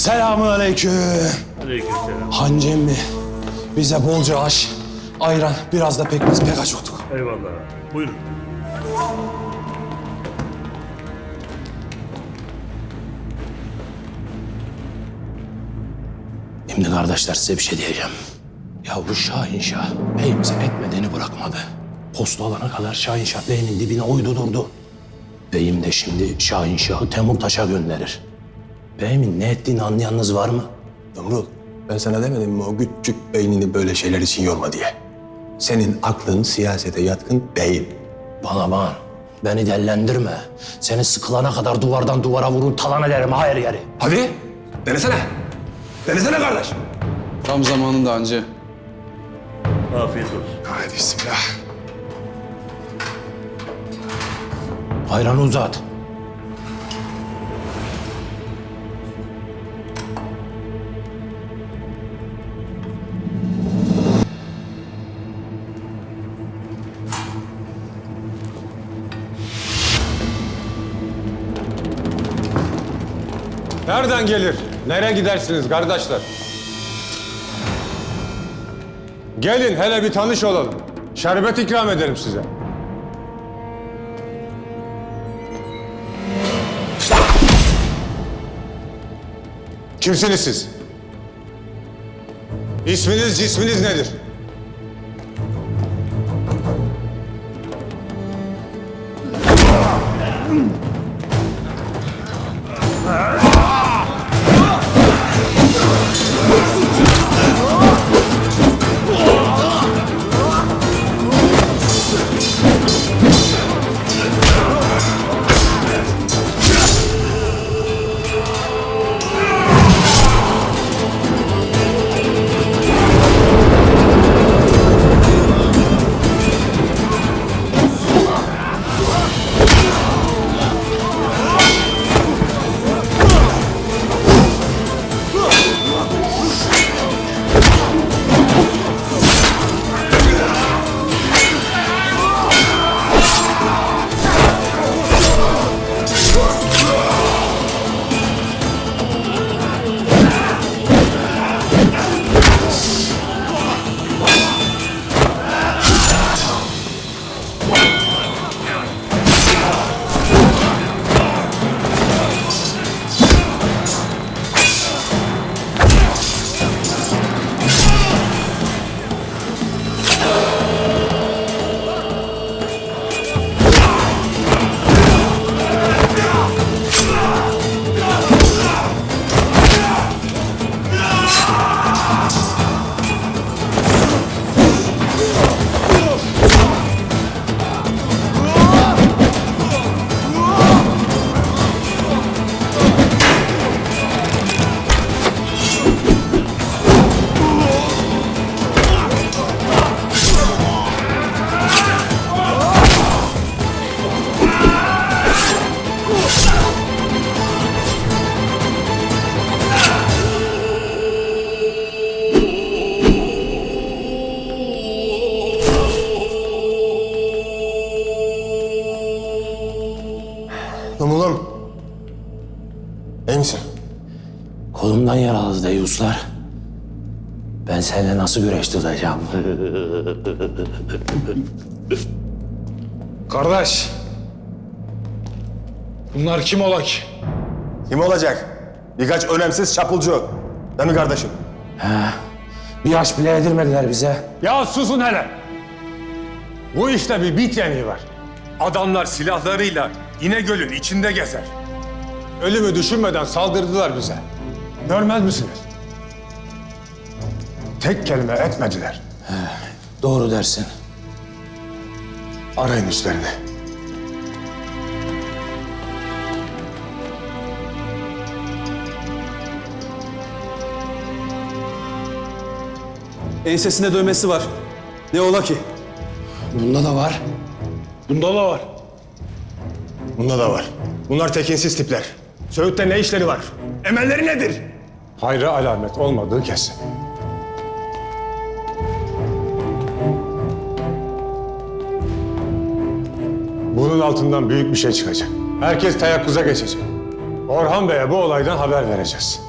Selamun aleyküm. Aleykümselam. Hancı emmi, bize bolca aş, ayran, biraz da pekmez pek acıktık. Eyvallah. Buyurun. Şimdi kardeşler size bir şey diyeceğim. Ya bu Şahin Şah beyimize etmediğini bırakmadı. Posta alana kadar Şahin Şah beyinin dibine uydu durdu. Beyim de şimdi Şahin Şah'ı Temurtaş'a gönderir. Beyimin ne ettiğini anlayanınız var mı? Yumrul, ben sana demedim mi o küçük beynini böyle şeyler için yorma diye. Senin aklın siyasete yatkın değil. Bana bana. Beni dellendirme. Seni sıkılana kadar duvardan duvara vurur talan ederim hayır yeri. Hadi, denesene. Denesene kardeş. Tam zamanında anca. Afiyet olsun. Hadi bismillah. Ayranı uzat. Nereden gelir? Nereye gidersiniz kardeşler? Gelin hele bir tanış olalım. Şerbet ikram ederim size. Kimsiniz siz? İsminiz, cisminiz nedir? Yumrulum. İyi misin? Kolumdan yaraladı deyuslar. Ben seninle nasıl güreş tutacağım? Kardeş. Bunlar kim ola ki? Kim olacak? Birkaç önemsiz çapulcu. Değil mi kardeşim? Bir yaş bile yedirmediler bize. Ya susun hele. Bu işte bir bit yeniği var. Adamlar silahlarıyla İnegöl'ün içinde gezer. Ölümü düşünmeden saldırdılar bize. Görmez misiniz? Tek kelime etmediler. Doğru dersin. Arayın üstlerini. Ensesinde dövmesi var. Ne ola ki? Bunda da var. Bunda da var. Bunda da var. Bunlar tekinsiz tipler. Söğüt'te ne işleri var? Emelleri nedir? Hayra alamet olmadığı kesin. Bunun altından büyük bir şey çıkacak. Herkes teyakkuza geçecek. Orhan Bey'e bu olaydan haber vereceğiz.